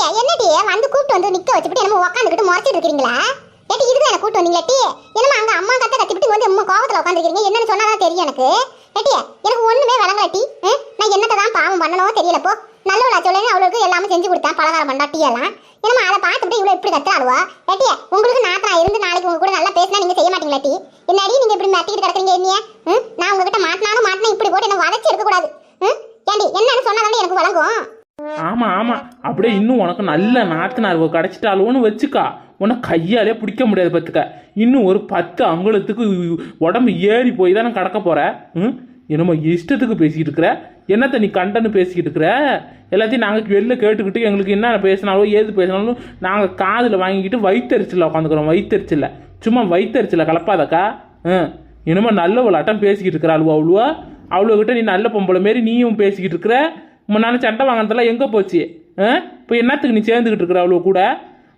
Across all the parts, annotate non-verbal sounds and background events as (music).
என்ன என்னடி? வந்து கூப்பிட்டு வந்து நிக்க வச்சுட்டு என்னமோ உட்காந்துக்கிட்டு முறைச்சிட்டு இருக்கீங்களா ஏட்டி இதுதான் என்ன கூப்பிட்டு வந்தீங்க டீ என்னமா அங்க அம்மா கத்த கத்திட்டு வந்து அம்மா கோவத்துல உட்காந்துருக்கீங்க என்னன்னு சொன்னாதான் தெரியும் எனக்கு. ஏட்டி எனக்கு ஒண்ணுமே விளங்கல டீ நான் என்னத்தை தான் பாவம் பண்ணணும் தெரியல போ. நல்லவளா சொல்லேன்னு அவளுக்கு எல்லாமே செஞ்சு கொடுத்தேன் பலகாரம் பண்ணா டீ எல்லாம் என்னமா அதை பார்த்துட்டு இவ்வளவு இப்படி கத்துறாளுவா? ஏட்டி உங்களுக்கு நாத்தனா இருந்து நாளைக்கு உங்க கூட நல்லா பேசினா நீங்க செய்ய மாட்டீங்களா டீ என்னடி நீங்க இப்படி மாட்டிக்கிட்டு கிடக்குறீங்க என்னைய? நான் உங்ககிட்ட மாட்டினாலும் மாட்டினா இப்படி போட்டு என்ன வதச்சி இருக்க கூடாது ஏண்டி என்னன்னு சொன்னாதானே எனக்கு வழங்கும் ஆமா ஆமா. அப்படியே இன்னும் உனக்கு நல்ல நாத்தனார் கிடைச்சிட்டாலும்னு வச்சுக்கா. உனக்கு கையாலே பிடிக்க முடியாது பார்த்துக்க. இன்னும் ஒரு பத்து அங்குலத்துக்கு உடம்பு ஏறி போய் தானே கடக்க போற? ம்? என்னமோ இஷ்டத்துக்கு பேசிக்கிட்டு இருக்கிற? என்னத்த நீ கண்டன்னு பேசிக்கிட்டு இருக்கிற? எல்லாத்தையும் நாங்கள் வெளில கேட்டுக்கிட்டு எங்களுக்கு என்ன பேசினாலும் ஏது பேசினாலும் நாங்கள் காதில் வாங்கிக்கிட்டு வயிற்றுச்சில் உட்காந்துக்கிறோம். வயிற்றுச்சில் சும்மா வயிற்றுச்சில் கலப்பாதக்கா? ம் என்னமோ நல்ல விளாட்டம் பேசிக்கிட்டு இருக்கிற அழுவா அவ்வளோ கிட்ட நீ நல்ல பொம்பளை மாரி நீயும் பேசிக்கிட்டு இருக்கிற? முன்னாடி சண்டை வாங்கினதெல்லாம் எங்கே போச்சு? ஆ? இப்போ என்னத்துக்கு நீ சேர்ந்துக்கிட்டு இருக்கிற அவ்வளோ கூட?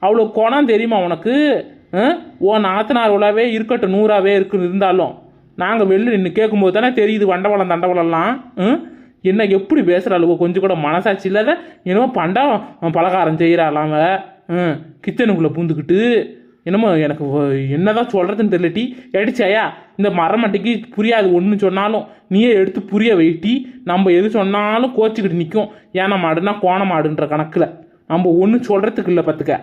அவ்வளோ குணம் தெரியுமா உனக்கு? ஓ உன் நாத்தனார் உலாவே இருக்கட்டும் நூறாவே இருக்கு இருந்தாலும். நாங்கள் வெளில நின்று கேட்கும்போது தானே தெரியுது வண்டவளம் தண்டவளம்லாம். ம் என்ன எப்படி பேசுகிற கொஞ்சம் கூட மனசாட்சி இல்லாத என்னமோ பண்டா பலகாரம் செய்கிறாள் அவன் ம் கிச்சனுக்குள்ளே பூந்துக்கிட்டு என்னமோ எனக்கு என்னதான் சொல்கிறதுன்னு தெரியலட்டி அடிச்சாயா இந்த மரமட்டைக்கு புரியாது ஒன்று சொன்னாலும். நீயே எடுத்து புரிய வைட்டி நம்ம எது சொன்னாலும் கோச்சிக்கிட்டு நிற்கும் ஏன்னா மாடுனா கோண மாடுன்ற கணக்கில். நம்ம ஒன்றும் சொல்கிறதுக்கு இல்லை பார்த்துக்க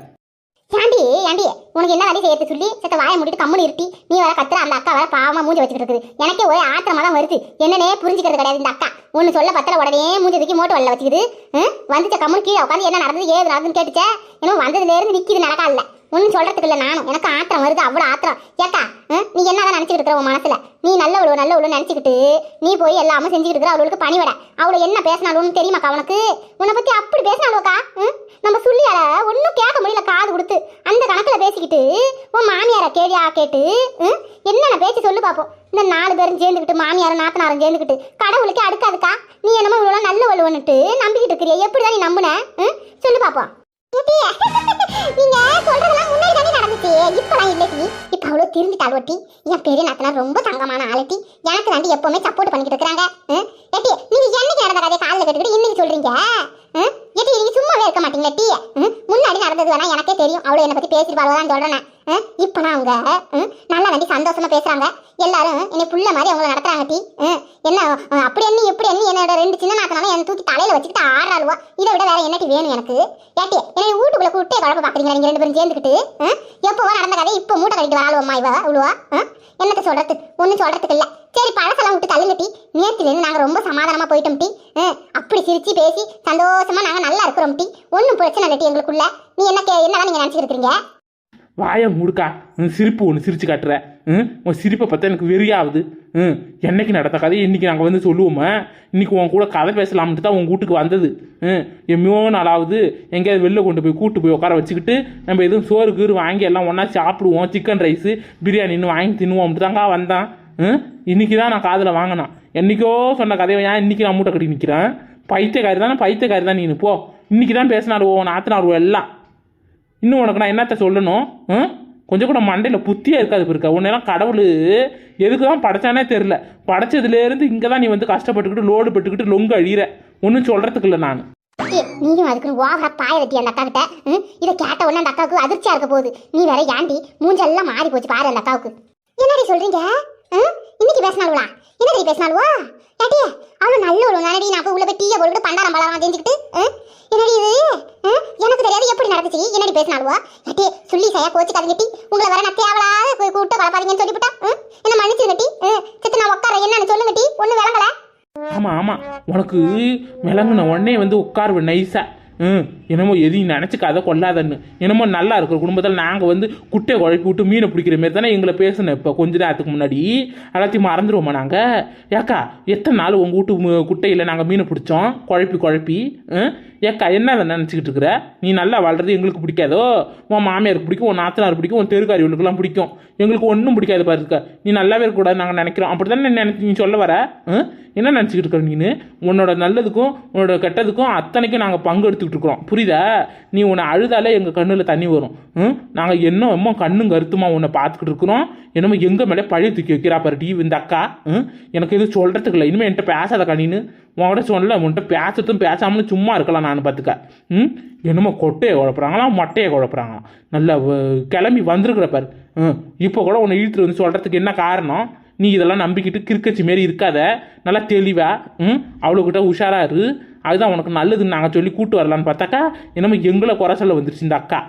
ஏண்டி ஏண்டி உனக்கு என்ன வேலை செய்யறது சொல்லி சத்த வாயை மூடிட்டு கம்முனு இருட்டி நீ வர கத்துற அந்த அக்கா வர பாவமாக மூஞ்சி வச்சுக்கிட்டு இருக்குது. எனக்கே ஒரே ஆத்திரமா தான் வருது. என்னன்னே புரிஞ்சுக்கிறது கிடையாது இந்த அக்கா. ஒன்று சொல்ல பத்திர உடனே மூஞ்சி தூக்கி மோட்டு வரல வச்சுக்குது. வந்துச்ச கம்முனு கீழே உட்காந்து என்ன நடந்தது ஏது நடந்துன்னு கேட்டுச்சே. இன்னும் வந்ததுலேருந்து நிற்கிது நடக்கா இல்லை ஒன்றும் சொல்கிறதுக்கு இல்லை நானும் எனக்கு ஆத்திரம் வருது அவ்வளோ ஆத்திரம் ஏக்கா ஹம்? நீ என்னதான் நினைச்சுக்கிட்டு இருக்கிற உன் மனசில் நீ நல்ல உழவு நல்ல உழவு நினச்சிக்கிட்டு நீ போய் எல்லாமே செஞ்சுக்கிட்டு இருக்கிற அவளுக்கு பணிவிட அவளை என்ன பேசினாலும் தெரியுமாக்கா உனக்கு உன்னை பற்றி அப்படி பேசினாலும்க்கா ம்? நம்ம சொல்லியால ஒன்றும் கேட்க முடியல காது கொடுத்து அந்த கணக்கில் பேசிக்கிட்டு உன் மாமியாரை கேள்வியா கேட்டு ம்? என்னென்ன பேச்சு சொல்லு பார்ப்போம் இந்த நாலு பேரும் சேர்ந்துக்கிட்டு மாமியாரும் நாத்தனாரும் சேர்ந்துக்கிட்டு கடவுளுக்கே அடுக்காதுக்கா நீ என்னமோ இவ்வளோ நல்ல வலுவன்னுட்டு நம்பிக்கிட்டு இருக்கிறிய எப்படிதான் நீ நம்புன ம்? சொல்லு பார்ப்போம் (laughs) நீங்க சொல்றதெல்லாம் முன்னாடி தானே நடந்துச்சு. இப்பலாம் இல்லடி இப்ப அவ்வளவு திருந்துட்டாள் ஒட்டி என் பெரிய நாத்தனார் ரொம்ப தங்கமான ஆளட்டி எனக்கு தாண்டி எப்பவுமே சப்போர்ட் பண்ணிக்கிட்டு இருக்காங்க ஏட்டி நீங்க என்னைக்கு நடந்த கதையை காலில் கட்டுக்கிட்டு இன்னைக்கு சொல்றீங்க? ம்? நீங்க சும்மாவே இருக்க மாட்டீங்களா டீ முன்னாடி நடந்தது வேணா எனக்கே தெரியும். அவ்வளோ என்னை பத்தி பேசிட்டு தான் சொல்றேன். இப்போ இப்ப நான் அவங்க நல்லா நம்பி சந்தோஷமா பேசுறாங்க. எல்லாரும் என்னை புள்ள மாதிரி அவங்கள நடத்துறாங்க டீ. என்ன அப்படி என்ன இப்படி என்ன என்னோட ரெண்டு சின்ன நாத்தனாலும் என்னை தூக்கி தலையில வச்சுக்கிட்டு ஆறாளுவா இதை விட வேற என்னட்டி வேணும் எனக்கு? ஏட்டி என்னை வீட்டுக்குள்ள கூட்டே குழப்ப பாக்குறீங்களா நீங்க ரெண்டு பேரும் சேர்ந்துக்கிட்டு? எப்பவோ நடந்த கதை இப்ப மூட்டை கட்டிட்டு வராளுவம்மா இவ இவ்வளவா என்னத்த சொல்றது? ஒன்றும் சொல்றதுக்கு இல்லை. சரி பழசெல்லாம் விட்டு தள்ளுங்க டீ நேரத்துலேருந்து நாங்கள் ரொம்ப சமாதானமாக போயிட்டோம் டீ. அப்படி சிரித்து பேசி சந்தோஷமாக நாங்கள் நல்லா இருக்கிறோம் டீ. ஒன்றும் பிரச்சனை இல்லை டீ எங்களுக்குள்ள. நீ என்ன கே என்னதான் நீங்கள் நினச்சிருக்கிறீங்க வாய முடுக்கா. சிரிப்பு ஒன்று சிரிச்சு காட்டுற. ம் உன் சிரிப்பை பார்த்தா எனக்கு வெறியாகுது. ம் என்னைக்கு நடந்த கதையை இன்றைக்கி நாங்கள் வந்து சொல்லுவோமா? இன்றைக்கி உன் கூட கதை பேசலாம்ட்டு தான் உன் வீட்டுக்கு வந்தது. ம் எம்மையோ நாளாவது எங்கேயாவது வெளில கொண்டு போய் கூட்டு போய் உட்கார வச்சுக்கிட்டு நம்ம எதுவும் சோறு கீறு வாங்கி எல்லாம் ஒன்றா சாப்பிடுவோம் சிக்கன் ரைஸு பிரியாணின்னு வாங்கி தின்னுவோம்ட்டு தாங்க வந்தான். ம் இன்றைக்கி தான் நான் காதில் வாங்கினான். என்னைக்கோ சொன்ன கதையை ஏன் இன்னைக்கு நான் மூட்டை கட்டி நிற்கிறேன் பைத்தியக்காரி தானே பைத்தியக்காரி தான் நீ போ. இன்றைக்கி தான் பேசினாருவோ நாத்தனாருவோ எல்லாம். இன்னும் உனக்கு நான் என்னத்த சொல்லணும்? ம்? கொஞ்சம் கூட மண்டையில் புத்தியாக இருக்காது இப்போ இருக்க உன்னெல்லாம் கடவுள். எதுக்கு தான் படைச்சானே தெரில படைச்சதுலேருந்து இங்கே தான் நீ வந்து கஷ்டப்பட்டுக்கிட்டு லோடு பட்டுக்கிட்டு லொங்கு அழியிற. ஒன்றும் சொல்கிறதுக்கு இல்லை நான். நீயும் அதுக்கு ஓவரா பாய வெட்டி அந்த அக்கா கிட்ட ம், இதை கேட்ட உடனே அந்த அக்காவுக்கு அதிர்ச்சியா இருக்க போகுது. நீ வேற ஏண்டி? மூஞ்செல்லாம் மாறி போச்சு பாரு அந்த அக்காவுக்கு. என்னடி சொல்றீங்க? ம்? இன்னைக்கு பேசினாலுவா என்னடி பேசினாலுவா ஏட்டி அவளு நல்ல ஒரு நடி நான் போய் உள்ள போய் டீயை போட்டு பண்டாரம் பழம் தெரிஞ்சுக்கிட்டு என்னடி இது? எனக்கு தெரியாது எப்படி நடந்துச்சு. என்னடி பேசினாலுவா ஏட்டி சொல்லி சையா கோச்சு கதங்கிட்டி உங்களை வர நான் தேவலாத போய் கூப்பிட்டு வளர்ப்பாதீங்கன்னு சொல்லிவிட்டா என்ன மன்னிச்சு கட்டி சித்து நான் உட்கார என்னன்னு சொல்லுங்க டி. ஒன்றும் விளங்கல? ஆமாம் ஆமாம் உனக்கு விளங்குன உடனே வந்து உட்காருவேன் நைஸாக ம். என்னமோ எதையும் நினச்சிக்காத கொள்ளாதன்னு. என்னமோ நல்லா இருக்கிற குடும்பத்தில் நாங்கள் வந்து குட்டையை குழப்பி விட்டு மீனை பிடிக்கிற மாரி தானே எங்களை பேசணும் இப்போ கொஞ்ச நேரத்துக்கு முன்னாடி. எல்லாத்தையும் மறந்துடுவோமா நாங்கள் ஏக்கா எத்தனை நாள் உங்கள் வீட்டு குட்டையில் நாங்கள் மீனை பிடிச்சோம்? குழப்பி குழப்பி ம்? ஏக்கா என்ன அதை நினச்சிக்கிட்டு இருக்கிற? நீ நல்லா வாழ்றது எங்களுக்கு பிடிக்காதோ? உன் மாமியாருக்கு பிடிக்கும் உன் நாத்தனார் பிடிக்கும் உன் தெருக்காரிகளுக்கெல்லாம் பிடிக்கும். எங்களுக்கு ஒன்றும் பிடிக்காது பாருக்க நீ நல்லாவே இருக்கக்கூடாது நாங்கள் நினைக்கிறோம். அப்படி தானே நினைச்சு நீ சொல்ல வர? ம்? என்ன நினச்சிக்கிட்டு இருக்கிற நீ உன்னோட நல்லதுக்கும் உன்னோட கெட்டதுக்கும் அத்தனைக்கும் நாங்கள் பங்கு எடுத்துக்கிட்டு இருக்கிறோம் புரியுதா? நீ உன்னை அழுதாலே எங்கள் கண்ணில் தண்ணி வரும். ம்? நாங்கள் என்னமோ எம்மோ கண்ணும் கருத்துமா உன்னை பார்த்துக்கிட்டு இருக்கிறோம் என்னமோ எங்கள் மேலே பழைய தூக்கி வைக்கிறா பாரு டி இந்த அக்கா. ம்? எனக்கு எதுவும் சொல்கிறதுக்கு இல்லை. இனிமேல் என்கிட்ட பேசாத கணின்னு உன்கிட்ட சொல்லல உன்கிட்ட பேசத்தும் பேசாமலும் சும்மா இருக்கலாம் நான் பார்த்துக்க. ம்? என்னமோ கொட்டையை குழப்புறாங்களாம் மொட்டையை குழப்புறாங்களாம். நல்லா வ- கிளம்பி வந்திருக்கிற பாரு. ம்? இப்போ கூட உன்னை இழுத்துட்டு வந்து சொல்கிறதுக்கு என்ன காரணம்? நீ இதெல்லாம் நம்பிக்கிட்டு கிறுக்கச்சி மாரி இருக்காத. நல்லா தெளிவா ம் அவ்வளோக்கிட்ட உஷாராக இரு. அதுதான் உனக்கு நல்லதுன்னு நாங்கள் சொல்லி கூட்டு வரலான்னு பார்த்தாக்கா என்னமோ எங்களை குறை சொல்ல வந்துருச்சு இந்த அக்கா.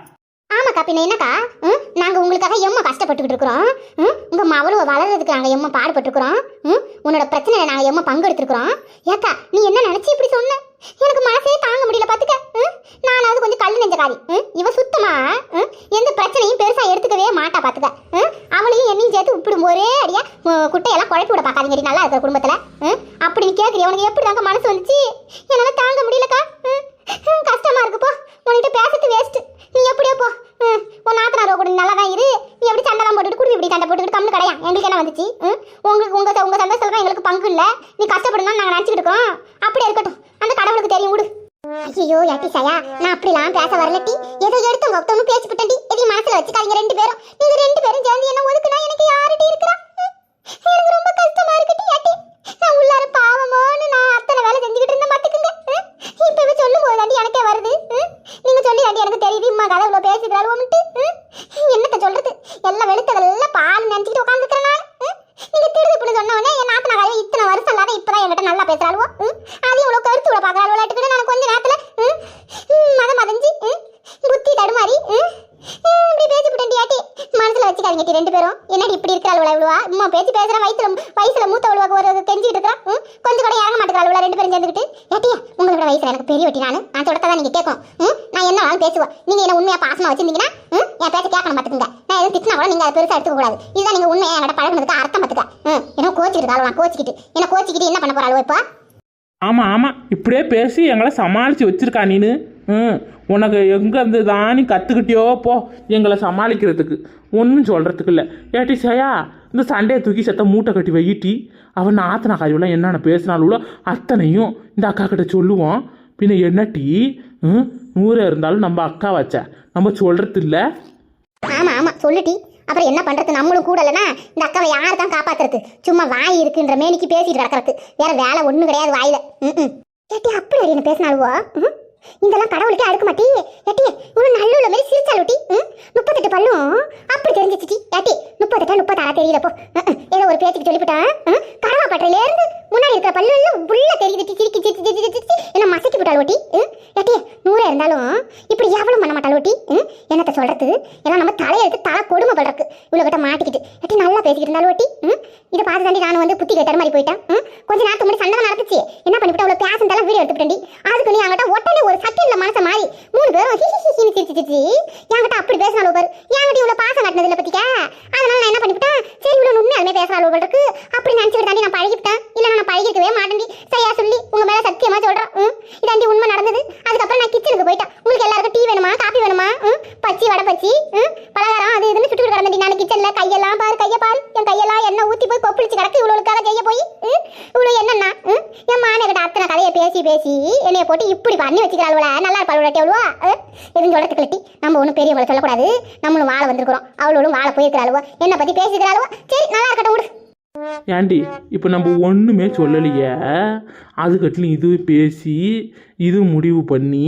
பின்ன என்னக்கா? ம்? நாங்கள் உங்களுக்காக எம்ம கஷ்டப்பட்டுக்கிட்டு இருக்கிறோம். ம்? உங்கள் மவளுவ வளர்றதுக்கு நாங்கள் எம்ம பாடுபட்டுருக்குறோம். ம்? உன்னோட பிரச்சனையில் நாங்கள் எம்ம பங்கெடுத்துருக்குறோம். ஏக்கா நீ என்ன நினச்சி இப்படி சொன்ன? எனக்கு மனசே தாங்க முடியல பார்த்துக்க ம்? நானாவது கொஞ்சம் கல் நெஞ்சக்காரி. ம்? இவ சுத்தமா ம்? எந்த பிரச்சனையும் பெருசாக எடுத்துக்கவே மாட்டா பார்த்துக்க ம்? அவளையும் என்னையும் சேர்த்து உப்பிடும் ஒரே அடியாக குட்டையெல்லாம் குழப்பி விட பார்க்காதீங்கடி நல்லா இருக்கிற குடும்பத்தில். ம்? அப்படி நீ கேட்குறீ உனக்கு எப்படி தாங்க மனசு வந்துச்சு? என்னால் தாங்க முடியலக்கா. ம்? கஷ்டமாக இருக்குப்போ உன்கிட்ட பேசுறது வேஸ்ட்டு நீ எப்படியோ போ. உன் நாத்தனாரோ கூட நல்லா தான் இரு. நீ எப்படி சண்டைலாம் போட்டுட்டு குடி இப்படி சண்டை போட்டுக்கிட்டு கம்மு கிடையா? எங்களுக்கு என்ன வந்துச்சு? உங்களுக்கு உங்க உங்க சந்தோஷத்துல எங்களுக்கு பங்கு இல்ல. நீ கஷ்டப்படணும் நாங்க நினைச்சுக்கிட்டு இருக்கோம். அப்படி இருக்கட்டும். அந்த கடவுளுக்கு தெரியும் விடு. ஐயோ யாட்டி சாயா? நான் அப்படிலாம் பேச வரலட்டி ஏதோ எடுத்து உங்க ஒருத்தவங்க பேசி விட்டேன்டி எதையும் மனசுல வச்சுக்காதீங்க ரெண்டு பேரும். நீங்க ரெண்டு பேரும் சேர்ந்து என்ன ஒதுக்குனா எனக்கு யாருடி இருக்கிறா ம், எனக்கு ரொம்ப கஷ்டமா இருக்குடி யாட்டி நான் உள்ளார பாவமோன்னு நான் அத்தனை வேலை செஞ்சுக்கிட்டு இருந்தேன் பாத்துக்குங்க ம், இப்ப இவ சொல்லும் போதாண்டி எனக்கே வருது ம், நீங்க சொல்லி தாண்டி எனக்கு தெரியுது இம்மா கதை இவ்வளவு பேசிக்கிறாளுவோம்ட்டு என்னத்த சொல்றது எல்லாம் வெளுத்ததெல்லாம் பால் நினைச்சிட்டு உட்காந்துருக்கிறேன் நான் ம், நீங்க திருது இப்படி சொன்ன உடனே என் நாத்தனா கதை இத்தனை வருஷம் இல்லாத இப்பதான் என்கிட்ட நல்லா பேசுறாளுவோ ம், அதையும் இவ்வளவு கருத்து விட பாக்குறாளுவலாட்டுக்கு நான் கொஞ்ச நேரத்துல ம், ம், மதம் மதஞ்சி ம், புத்தி தடுமாறி ம், ம், இப்படி பேசி விட்டேன் ஆட்டி மனசுல டி ரெண்டு பேரும். என்னடி இப்படி இருக்கிறாளுவா இவ்வளவா இம்மா பேச்சு பேசுற வயசுல வயசுல மூத்தவளுவாக்கு ஒரு கெஞ்சிட்டு இருக்கா ம், கொஞ்சம் கூட இறங்க மாட்டேங்கிறாளுவா ரெண்டு பேரும் சேர்ந்துக்கிட்டு? ஏட்டியா உங்களோட வயசுல எனக்கு பெரிய வெட்டி நான். நான் தொடக்கதான் நீங்க கேட்கும். ம், நான் என்ன வேணாலும் பேசுவேன் நீங்க என்ன உண்மையா பாசமா வச்சிருந்தீங்கன்னா ம், என் பேச்சு கேட்கணும் பாத்துக்குங்க. நான் எதுவும் திட்டினா கூட நீங்க அதை பெருசா எடுத்துக்க கூடாது இதுதான் நீங்க உண்மையா என்கிட்ட பழகுனதுக்கு அர்த்தம் பாத்துக்க. ம், என்ன கோச்சிக்கிட்டு நான் கோச்சிக்கிட்டு. என்ன கோச்சிக்கிட்டு என்ன பண்ண போறாளுவா இப்போ? ஆமாம் ஆமாம் இப்படியே பேசி எங்களை சமாளித்து வச்சிருக்கா நீனு. ம் உனக்கு எங்கேருந்து தான் நீ கற்றுக்கிட்டியோ போ எங்களை சமாளிக்கிறதுக்கு. ஒன்றும் சொல்கிறதுக்கு இல்லை. ஏட்டி சையா இந்த சண்டையை தூக்கி செத்த மூட்டை கட்டி வையிட்டி அவன் ஆத்தனா காரியெல்லாம் என்னென்ன பேசினாலும் அத்தனையும் இந்த அக்கா கிட்ட சொல்லுவோம் பின்ன என்னட்டி ம் நூறு இருந்தாலும் நம்ம அக்கா வச்ச நம்ம சொல்கிறது இல்லை? ஆமாம் ஆமாம் சொல்லுட்டி. அப்புறம் என்ன பண்றது? நம்மளும் கூட இல்லைன்னா இந்த அக்காவை யார் தான் காப்பாத்துறது? சும்மா வாய் இருக்குன்ற மேனிக்கு பேசிட்டு கிடக்கிறது. வேற வேலை ஒண்ணும் கிடையாது வாயில. ம் ஏட்டி அப்படி என்ன பேசினாலுவோ ம்? இதெல்லாம் கடவுளுக்கே அடுக்க மாட்டி. ஏட்டி இவ்வளவு நல்ல மாதிரி சிரிச்சாலுட்டி ம்? முப்பத்தெட்டு பல்லும். அப்படி தெரிஞ்சிச்சு ஏட்டி முப்பத்தெட்டா முப்பத்தாறா தெரியலப்போ ஏதோ ஒரு பேச்சுக்கு சொல்லிவிட்டான் கடவா பட்டறையில இருந்து முன்னாடி இருக்கிற பல்லு எல்லாம் உள்ள தெரியுது. சிரிக்கி சிரிச்சு சிரிச்சு சிரிச்சு என்ன மசக்கி விட்டாள் ஒட்டி ஏட்டி நூறே இருந்தாலும் இப்படி எவ்வளவு பண்ண மாட்டாள் ஒட்டி என்னத்த சொல்றது? ஏன்னா நம்ம தலையெழுத்து தலை கொடுமை படுறக்கு இவ்வளோ கிட்ட மாட்டிக்கிட்டு. ஏட்டி நல்லா பேசிக்கிட்டு இருந்தாலும் ஒட்டி இதை பார்த்து தாண்டி நான் வந்து புத்தி கேட்டார் மாதிரி போயிட்டேன் ம்? கொஞ்ச நேரத்துக்கு முன்னாடி சண்டை ಸಿಕ್ಕಿದ್ರಿ பேசி என்னைய போட்டு இப்படி பண்ணி வச்சுக்கிறாள் நல்லா இருப்பாள் எவ்வளோ எதுவும் சொல்றதுக்கு இல்லட்டி நம்ம ஒன்றும் பெரியவங்களை சொல்லக்கூடாது. நம்மளும் வாழ வந்திருக்கிறோம். அவளோடும் வாழ போயிருக்கிறாளுவோ என்னை பற்றி பேசிக்கிறாளுவோ சரி நல்லா இருக்கட்டும் விடு. ஏண்டி இப்போ நம்ம ஒன்றுமே சொல்லலையே? அதுக்கட்டிலும் இது பேசி இது முடிவு பண்ணி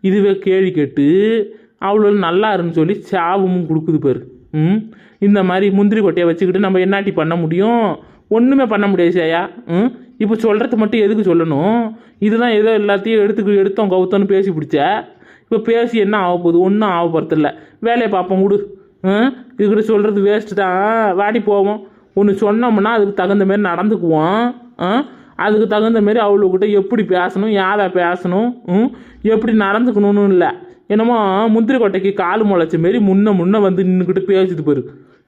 இதுவே கேள்வி கேட்டு அவ்வளோ நல்லா இருன்னு சொல்லி சாபமும் கொடுக்குது பாரு. ம்? இந்த மாதிரி முந்திரி கொட்டையை வச்சுக்கிட்டு நம்ம என்னாட்டி பண்ண முடியும்? ஒன்றுமே பண்ண முடியாது சேயா ம்? இப்போ சொல்கிறது மட்டும் எதுக்கு சொல்லணும்? இதுதான் ஏதோ எல்லாத்தையும் எடுத்துக்கு எடுத்தோம் கவுத்தோன்னு பேசி பிடிச்ச. இப்போ பேசி என்ன ஆக போகுது? ஒன்றும் ஆக போகிறதில்ல வேலையை பார்ப்போம் விடு ம் இதுக்கிட்ட சொல்கிறது வேஸ்ட்டு தான். வாடி போவோம். ஒன்று சொன்னோம்னா அதுக்கு தகுந்த மாதிரி நடந்துக்குவோம். ஆ? அதுக்கு தகுந்த மாதிரி அவளுக்கிட்ட எப்படி பேசணும்? யாரை பேசணும்? ம்? எப்படி நடந்துக்கணும்னு இல்லை. என்னமோ முந்திரி கொட்டைக்கு கால் முளைச்ச மாரி முன்ன முன்ன வந்து நின்றுக்கிட்டு பேசிட்டு பாரு.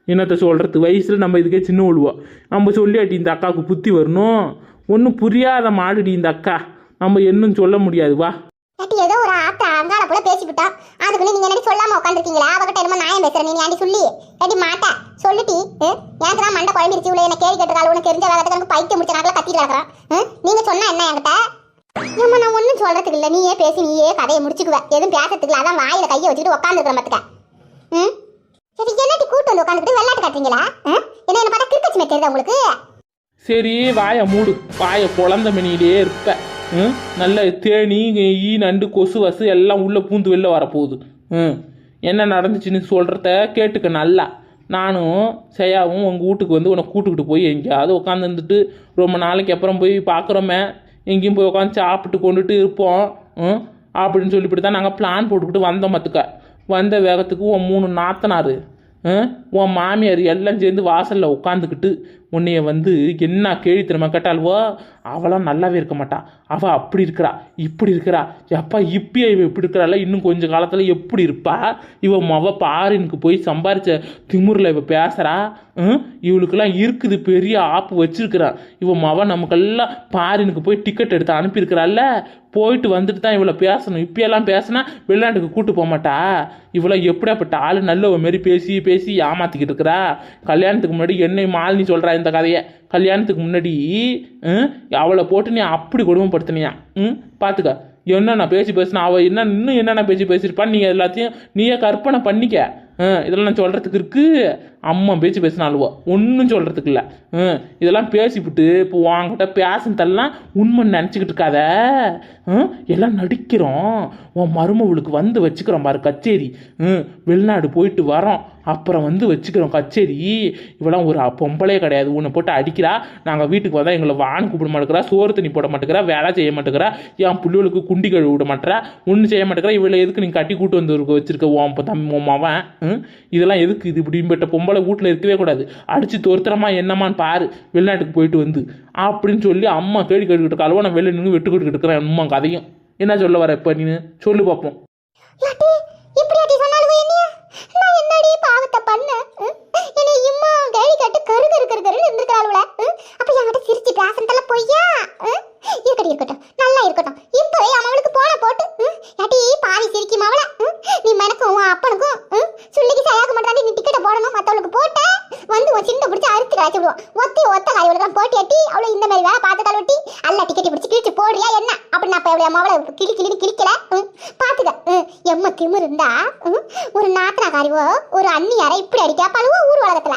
என்னத்த சொல்கிறது வயசில் நம்ம இதுக்கே சின்ன விழுவோம் நம்ம சொல்லியாட்டி இந்த அக்காவுக்கு புத்தி வரணும். ஒன்றும் புரியாத மாடுடி இந்த அக்கா. நம்ம என்னும் சொல்ல முடியாது வா. ஏட்டி ஏதோ ஒரு ஆத்த அங்கால போல பேசிவிட்டா. அதுக்குள்ள நீங்க என்ன சொல்லாம உட்காந்துருக்கீங்களா அவகிட்ட என்னமோ நியாயம் பேசுற நீ ஏன்டி சொல்லி? ஏட்டி மாட்ட. சொல்லுட்டி எனக்கு தான் மண்டை குழம்பிருச்சு உள்ள என்ன கேள்வி கேட்டுருக்காள் உனக்கு தெரிஞ்ச வேலை எனக்கு பைத்தியம் முடிச்ச நாட்கள் கத்திட்டு கிடக்குறான். நீங்க சொன்னா என்ன என்கிட்ட? ஏமா நான் ஒன்றும் சொல்றதுக்கு இல்லை. நீயே பேசி நீயே கதையை முடிச்சுக்குவ. எதுவும் பேசுறதுக்கு இல்லை. அதான் வாயில கையை வச்சுட்டு உட்காந்துருக்கிற மத்துக்க ம் சரி என்னட்டி கூட்டு வந்து உட்காந்துக்கிட்டு விளையாட்டு காட்டுறீங்களா? ஆ? என்ன என்ன பார்த்தா கிரிக்கெட் மேட்ச் தெரியுதா உங்களுக்கு? சரி வாயை மூடு. வாயை குழந்த மணியிலே இருப்ப. ம்? நல்ல தேனி ஈ நண்டு கொசு வசு எல்லாம் உள்ளே பூந்து வெளில வரப்போகுது. ம். என்ன நடந்துச்சுன்னு சொல்கிறத கேட்டுக்க நல்லா. நானும் செய்யாவும் உங்கள் வீட்டுக்கு வந்து உன்னை கூட்டுக்கிட்டு போய் எங்கேயாவது உட்காந்துருந்துட்டு ரொம்ப நாளைக்கு அப்புறம் போய் பார்க்குறோமே எங்கேயும் போய் உட்காந்து சாப்பிட்டு கொண்டுட்டு இருப்போம். ம்? அப்படின்னு சொல்லிவிட்டு தான் நாங்கள் பிளான் போட்டுக்கிட்டு வந்தோம் மத்துக்க வந்த வேகத்துக்கு உன் மூணு நாத்தனார். உன் மாமியார் எல்லாம் சேர்ந்து வாசலில் உட்காந்துக்கிட்டு உன்னைய வந்து என்ன கேள்வி திரும்ப கேட்டால்வோ அவளாம் நல்லாவே இருக்க மாட்டா. அவள் அப்படி இருக்கிறா இப்படி இருக்கிறா. எப்பா இப்பயே இவ இப்படி இருக்கிறாள்? இன்னும் கொஞ்சம் காலத்தில் எப்படி இருப்பா? இவ மவ பாரினுக்கு போய் சம்பாரிச்ச திமுறில் இவ பேசுகிறா இவளுக்கெல்லாம் இருக்குது பெரிய ஆப்பு வச்சிருக்கிறான் இவ மவ நமக்கெல்லாம் பாரினுக்கு போய் டிக்கெட் எடுத்து அனுப்பியிருக்கிறாள்ல. போயிட்டு வந்துட்டு தான் இவளை பேசணும். இப்பயெல்லாம் பேசினா வெளிநாட்டுக்கு கூட்டு போக மாட்டா. இவளை எப்படியாப்பட்ட ஆள்? நல்ல மாரி பேசி பேசி ஏமாற்றிக்கிட்டு இருக்கிறா? கல்யாணத்துக்கு முன்னாடி என்னை மாலினி சொல்கிறா இந்த கதையை. கல்யாணத்துக்கு முன்னாடி ம், அவளை போட்டு நீ அப்படி கொடுமைப்படுத்தினியா? ம் பார்த்துக்க என்னென்ன பேசி பேசினா அவள் என்ன இன்னும் என்னென்ன பேசி பேசியிருப்பான்னு நீங்கள் எல்லாத்தையும் நீயே கற்பனை பண்ணிக்க. இதெல்லாம் நான் சொல்கிறதுக்கு இருக்கு. அம்மா பேச்சு பேசினாலுவோ ஒன்றும் சொல்கிறதுக்கு இல்லை. ம், இதெல்லாம் பேசிவிட்டு இப்போ வாங்கிட்ட பேசுனதெல்லாம் உண்மை நினச்சிக்கிட்டு இருக்காத. ம், எல்லாம் நடிக்கிறோம். உன் மருமவளுக்கு வந்து வச்சுக்கிறோம் பாரு கச்சேரி. ம், வெளிநாடு போயிட்டு வரோம். அப்புறம் வந்து வச்சுக்கிறோம் கச்சேரி. இவெல்லாம் ஒரு பொம்பளே கிடையாது. உன்னை போட்டு அடிக்கிறா. நாங்கள் வீட்டுக்கு வந்தால் எங்களை வான் கூப்பிட மாட்டேங்கிறா. சோறு தண்ணி போட மாட்டேங்கிறா. வேலை செய்ய மாட்டேங்கிறா. என் பிள்ளைகளுக்கு குண்டி கழுவி விட மாட்டேறா. ஒன்றும் செய்ய மாட்டேங்கிறா. இவளை எதுக்கு நீ கட்டி கூட்டு வந்து வச்சிருக்க? ஓம் தம்பி ஓமாவன் இதெல்லாம் எதுக்கு இது இப்படி பெற்ற பொம்பளை வீட்டில் இருக்கவே கூடாது. அடிச்சு தோர்த்தரமா என்னமான்னு பாரு. வெளிநாட்டுக்கு போயிட்டு வந்து. அப்படின்னு சொல்லி அம்மா கேள்வி கேட்டுக்கிட்டு கலவ நான் வெளில நின்று வெட்டு கொடுத்துட்டு இருக்கிறேன். அம்மா கதையும். என்ன சொல்ல வர இப்போ நீ சொல்லு பார்ப்போம் யாட்டி இப்படியாட்டி சொன்னாலும் என்னைய நான் என்னடி பாவத்தை பண்ண என்னை இம்மா கேள்வி கேட்டு கரு கரு கரு கருன்னு இருந்திருக்காளுல அப்ப என்கிட்ட சிரிச்சு பேசுறதெல்லாம் பொய்யா ம்? இருக்கட்டும் நல்லா இருக்கட்டும் இப்பவே அவளுக்கு போன போட்டு ம்? யாட்டி பாவி சிரிக்கும் அவள நீ மனக்கும் உன் அப்பனுக்கும் ம்? சொல்லிக்கு சரியாக மாட்டாண்டி நீ டிக்கெட்டை போடணும் மற்றவளுக்கு போட்ட வந்து உன் சிண்டை பிடிச்சி அறுத்து கழிச்சு விடுவோம் ஒத்தி ஒத்த காய்களுக்கு போட்டி எட்டி அவளை இந்த மாதிரி வேலை பார்த்து கழுவட்டி அல்ல டிக்கெட்டை பிடிச்சி கிழிச்சு போடுறியா என்ன அப்போ நான் இப்போ அவளை அவளை கிளி கிளிக்கல? கிழிக்கல பாத்துக்க. எம்ம திமிர் இருந்தா ம், ஒரு நாத்தனாக்காரிவோ ஒரு அண்ணியாரை இப்படி அடிக்கா? பழுவோ ஊர் உலகத்துல.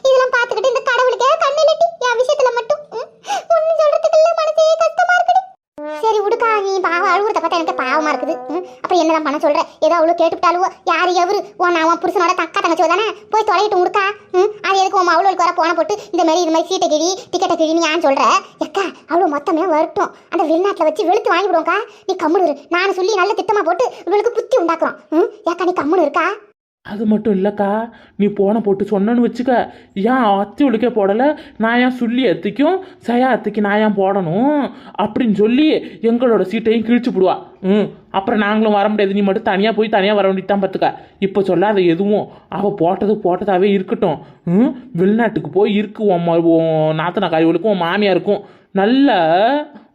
இதெல்லாம் பார்த்துக்கிட்டு இந்த கடவுளுக்கே கண்ணிலட்டி என் விஷயத்துல மட்டும்? ம், ஒண்ணும் சொல்றதுக்கு மனசே கஷ்டமா இருக்குது சரி விடுக்கா நீ பாவம் அழுகுறத பார்த்தா எனக்கு பாவமா இருக்குது. ம், அப்புறம் என்னதான் பண்ண சொல்ற? ஏதோ அவ்வளோ கேட்டுவிட்டாலுவோ யாரு எவரு? உன் அவன் புருஷனோட தக்கா தங்கச்சோ தானே? போய் தொலைகிட்டு உடுக்கா. ம், அது எதுக்கு உன் அவ்வளோக்கு வர போன போட்டு இந்த மாதிரி இது மாதிரி சீட்டை கிழி டிக்கெட்டை நீ ஏன் சொல்ற? எக்கா அவ்வளோ மொத்தமே வரட்டும் அந்த வெளிநாட்டில் வச்சு வெளுத்து வாங்கி விடுவோம்க்கா நீ கம்முனு இரு. நான் சொல்லி நல்ல திட்டமா போட்டு இவளுக்கு புத்தி உண்டாக்குறோம். ம், ஏக்கா நீ கம்முனு இருக்கா? அது மட்டும் இல்லைக்கா நீ போன போட்டு சொன்னேன்னு வச்சுக்க. ஏன் அத்தி ஒழுக்கே போடலை? நான் ஏன் சொல்லி அத்திக்கும் சயா அத்திக்கு நான் ஏன் போடணும்? அப்படின்னு சொல்லி எங்களோட சீட்டையும் கிழிச்சு விடுவா. ம் அப்புறம் நாங்களும் வர முடியாது. நீ மட்டும் தனியாக போய் தனியாக வர வேண்டியதான் பார்த்துக்க இப்போ சொல்லாத எதுவும். அவள் போட்டது போட்டதாகவே இருக்கட்டும். ம் வெளிநாட்டுக்கு போய் இருக்கு உன் நாத்தனா காய்களுக்கும் உன் மாமியாருக்கும். நல்ல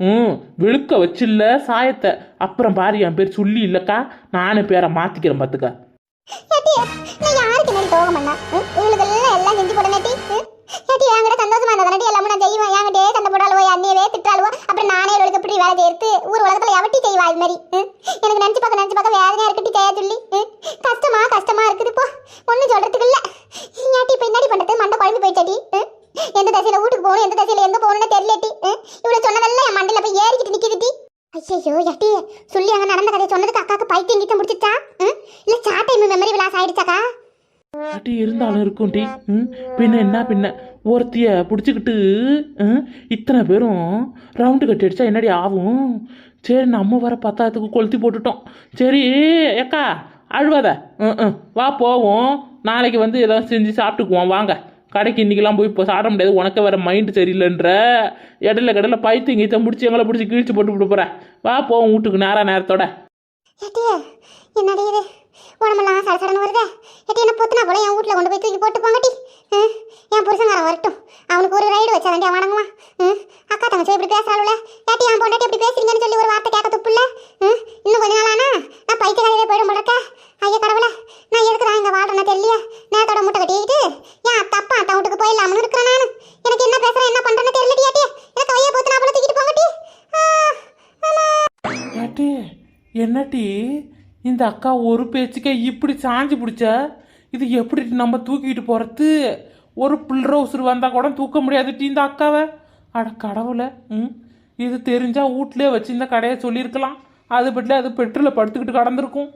ம் வெளுக்க வச்சில்ல சாயத்தை. அப்புறம் பாரு என் பேர் சொல்லி இல்லைக்கா. நானும் பேரை மாற்றிக்கிறேன் பார்த்துக்க நான் யாருக்கு பண்ணா? எல்லாம் செஞ்சு போட ஏட்டி என்கிட்ட சந்தோஷமா இருந்தா எல்லாமே நான் செய்வேன். என்கிட்டே சண்டை போடாளுவோ அண்ணியவே திட்டாளுவோ அப்புறம் நானே இவளுக்கு எப்படி வேலை ஊர் உலகத்துல எவட்டி செய்வா இது மாதிரி எனக்கு நினைச்சு பார்க்க நினைச்சு பார்க்க வேதனையா இருக்கட்டி செய்ய சொல்லி கஷ்டமா கஷ்டமா இருக்குது இப்போ ஒன்றும் சொல்றதுக்கு இல்ல. ஏட்டி இப்போ என்னடி பண்றது? மண்டை குழம்பு எந்த தசையில வீட்டுக்கு போகணும் எந்த தசையில எங்க போகணும்னு தெரியலட்டி இவ்வளவு சொன்னதெல்லாம் என் மண்டையில போய் ஏறிக்கிட்டு நிக்கிதுட்டி ஐயோ எட்டி. சொல்லி அங்கே நடந்த கதையை சொன்னதுக்கு அக்காக்கு பைத்தியம் கிட்ட முடிச்சிச்சா ம்? இல்ல சாட்டை மெமரி விலாஸ் ஆயிடுச்சாக்கா? பாட்டி இருந்தாலும் இருக்கும் டி. ம்? பின்ன என்ன பின்ன? ஒருத்திய பிடிச்சிக்கிட்டு ம், இத்தனை பேரும் ரவுண்டு கட்டி அடிச்சா என்னடி ஆகும்? சரி நம்ம வர பத்தாயிரத்துக்கு கொளுத்தி போட்டுட்டோம். சரி ஏக்கா அழுவாத. ம் ம். வா போவோம். நாளைக்கு வந்து எதாவது செஞ்சு சாப்பிட்டுக்குவோம். வாங்க. கடைக்கு இன்றைக்கெல்லாம் போய் இப்போ சாட முடியாது. உனக்கு வேறு மைண்டு சரியில்லைன்ற. இடையில கடையில் பைத்து கீத்தம் பிடிச்சி எங்களை பிடிச்சி கிழிச்சு போட்டு விட்டு போகிறேன் வா போவோம் வீட்டுக்கு நேரா நேரத்தோட. ஏட்டியே என்னடி இது? உடம்பெல்லாம் சட சடன்னு வருது. எட்டி என்ன பொத்துனா போல? என் வீட்டில் கொண்டு போய் தூக்கி போட்டு போங்கட்டி ம், என் புருஷங்காரன் வரட்டும். அவனுக்கு ஒரு ரைடு வச்சா வேண்டிய வணங்குவான் ம், அக்கா தங்கச்சி இப்படி பேசுறாளுல. ஏட்டி என் பொண்டாட்டி இப்படி பேசுறீங்கன்னு சொல்லி ஒரு வார்த்தை கேட்க துப்புல. ம், இன்னும் கொஞ்ச நாள் ஆனா நான் பைத்தியக்காரியே போயிடும் போலக்க ஐயா கடவுளை நான் எதுக்கு நான் இங்கே வாழ்றேன்னா தெரியல நேரத்தோட முட்டை கட்டிக்கிட்டு ஏன் தப்பா அத்தா வீட்டுக்கு போயிடலாம்னு இருக்கிறேன் நான் எனக்கு என்ன பேசுறேன் என்ன பண்றேன்னு தெரியலடி ஏட்டி எனக்கு ஐயா போத்து நான் போல தூக்கிட்டு போங்கட்டி ஆ, ஆமா என்னட்டி இந்த அக்கா ஒரு பேச்சுக்கே இப்படி சாஞ்சு பிடிச்ச? இது எப்படி நம்ம தூக்கிட்டு போகிறது ஒரு பிள்ளை உசுறு வந்தால் கூட தூக்க முடியாது டீ இந்த அக்காவை. அட கடவுளை ம்? இது தெரிஞ்சால் வீட்லயே வச்சு இந்த கடையை சொல்லியிருக்கலாம். அது பட்டில அது பெட்ரோலை படுத்துக்கிட்டு கடந்திருக்கும்.